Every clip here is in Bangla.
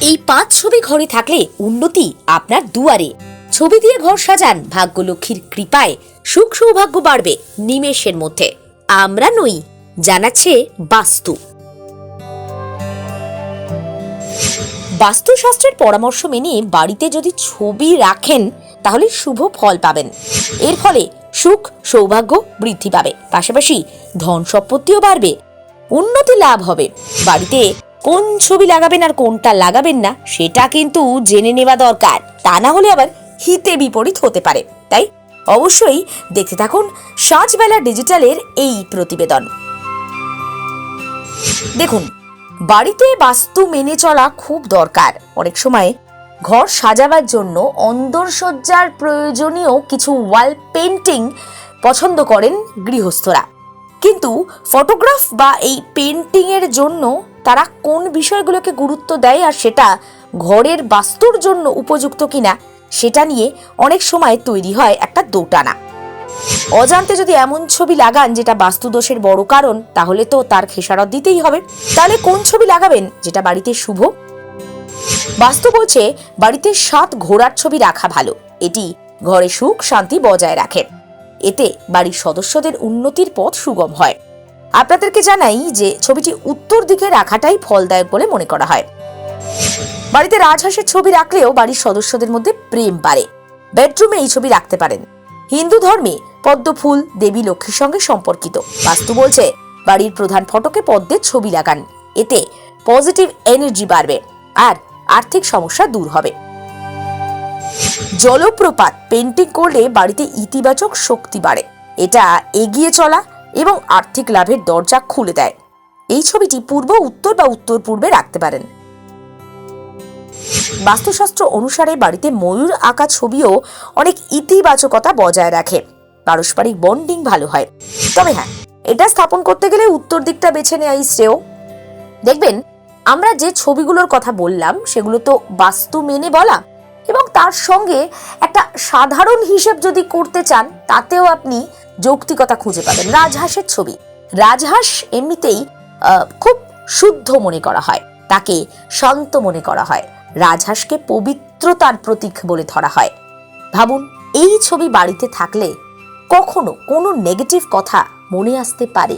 এই পাঁচ ছবি ঘরে থাকলে উন্নতি আপনার দুয়ারে। ছবি দিয়ে ঘর সাজান, ভাগ্যলক্ষ্মীর কৃপায়। সুখ সৌভাগ্য বাড়বে নিমেষের মধ্যে। আমরা নই, জানাচ্ছে বাস্তু। বাস্তুশাস্ত্রের পরামর্শ মেনে বাড়িতে যদি ছবি রাখেন, তাহলে শুভ ফল পাবেন। এর ফলে সুখ সৌভাগ্য বৃদ্ধি পাবে। পাশাপাশি ধন সম্পত্তিও বাড়বে। উন্নতি লাভ হবে। বাড়িতে কোন ছবি লাগাবেন আর কোনটা লাগাবেন না, সেটা কিন্তু জেনে নেওয়া দরকার। তা না হলে আবার হিতে বিপরীত হতে পারে। তাই অবশ্যই দেখতে থাকুন সাজবেলা ডিজিটালের এই প্রতিবেদন। দেখুন, বাড়িতে বাস্তু মেনে চলা খুব দরকার। অনেক সময় ঘর সাজাবার জন্য অন্দরসজ্জার প্রয়োজনীয় কিছু ওয়াল পেন্টিং পছন্দ করেন গৃহস্থরা। কিন্তু ফটোগ্রাফ বা এই পেন্টিং এর জন্য তারা কোন বিষয়গুলোকে গুরুত্ব দেয় আর সেটা ঘরের বাস্তুর জন্য উপযুক্ত কিনা, সেটা নিয়ে অনেক সময় তৈরি হয় একটা দোটানা। অজান্তে যদি এমন ছবি লাগান যেটা বাস্তুদোষের বড় কারণ, তাহলে তো তার খেসারত দিতেই হবে। তাহলে কোন ছবি লাগাবেন যেটা বাড়িতে শুভ? বাস্তু বলছে, বাড়িতে সাত ঘোড়ার ছবি রাখা ভালো। এটি ঘরে সুখ শান্তি বজায় রাখে। এতে বাড়ির সদস্যদের উন্নতির পথ সুগম হয়। আপনাদেরকে জানাই যে ছবিটি উত্তর দিকে রাখাটাই ফলদায়ক বলে মনে করা হয়। বাড়িতে রাজহাঁসের ছবি রাখলেও বাড়ির সদস্যদের মধ্যে প্রেম বাড়ে। বেডরুমে এই ছবি রাখতে পারেন। হিন্দু ধর্মে পদ্ম ফুল দেবী লক্ষ্মীর সঙ্গে সম্পর্কিত। বাস্তু বলছে, বাড়ির প্রধান ফটকে পদ্মের ছবি লাগান। এতে পজিটিভ এনার্জি বাড়বে আর আর্থিক সমস্যা দূর হবে। জলপ্রপাত পেন্টিং করলে বাড়িতে ইতিবাচক শক্তি বাড়ে। এটা এগিয়ে চলা এবং আর্থিক লাভের দরজা খুলে দেয়। এই ছবিটি পূর্ব, উত্তর বা উত্তর পূর্বে রাখতে পারেন। বাস্তুশাস্ত্র অনুসারে বাড়িতে ময়ূর আঁকা ছবিও অনেক ইতিবাচকতা বজায় রাখে। পারস্পরিক বন্ডিং ভালো হয়। তবে হ্যাঁ এটা স্থাপন করতে গেলে উত্তর দিকটা বেছে নেওয়াই শ্রেয়। দেখবেন, আমরা যে ছবিগুলোর কথা বললাম, সেগুলো তো বাস্তু মেনে বলা এবং তার সঙ্গে একটা সাধারণ হিসেব যদি করতে চান, তাতেও আপনি যৌক্তিকতা খুঁজে পাবেন। রাজহাঁসের ছবি। রাজহাঁস এমনিতেই খুব শুদ্ধ মনে করা হয়। তাকে শান্ত মনে করা হয়। রাজহাঁসকে পবিত্রতার প্রতীক বলে ধরা হয়। ভাবুন, এই ছবি বাড়িতে থাকলে কখনো কোনো নেগেটিভ কথা মনে আসতে পারে।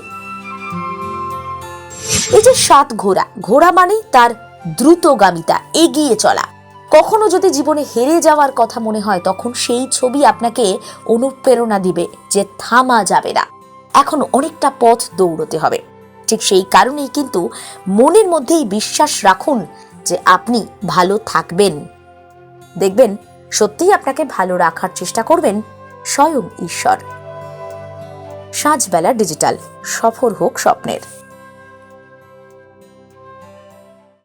এই যে সাত ঘোড়া ঘোড়া মানেই তার দ্রুতগামিতা, এগিয়ে চলা। কখনো যদি জীবনে হেরে যাওয়ার কথা মনে হয়, তখন সেই ছবি আপনাকে অনুপ্রেরণা দিবে যে থামা যাবে না। এখন অনেকটা পথ দৌড়তে হবে। ঠিক সেই কারণেই কিন্তু মনের মধ্যেই বিশ্বাস রাখুন যে আপনি ভালো থাকবেন। দেখবেন, সত্যিই আপনাকে ভালো রাখার চেষ্টা করবেন স্বয়ং ঈশ্বর। সাঁঝবেলা ডিজিটাল সফর হোক স্বপ্নের।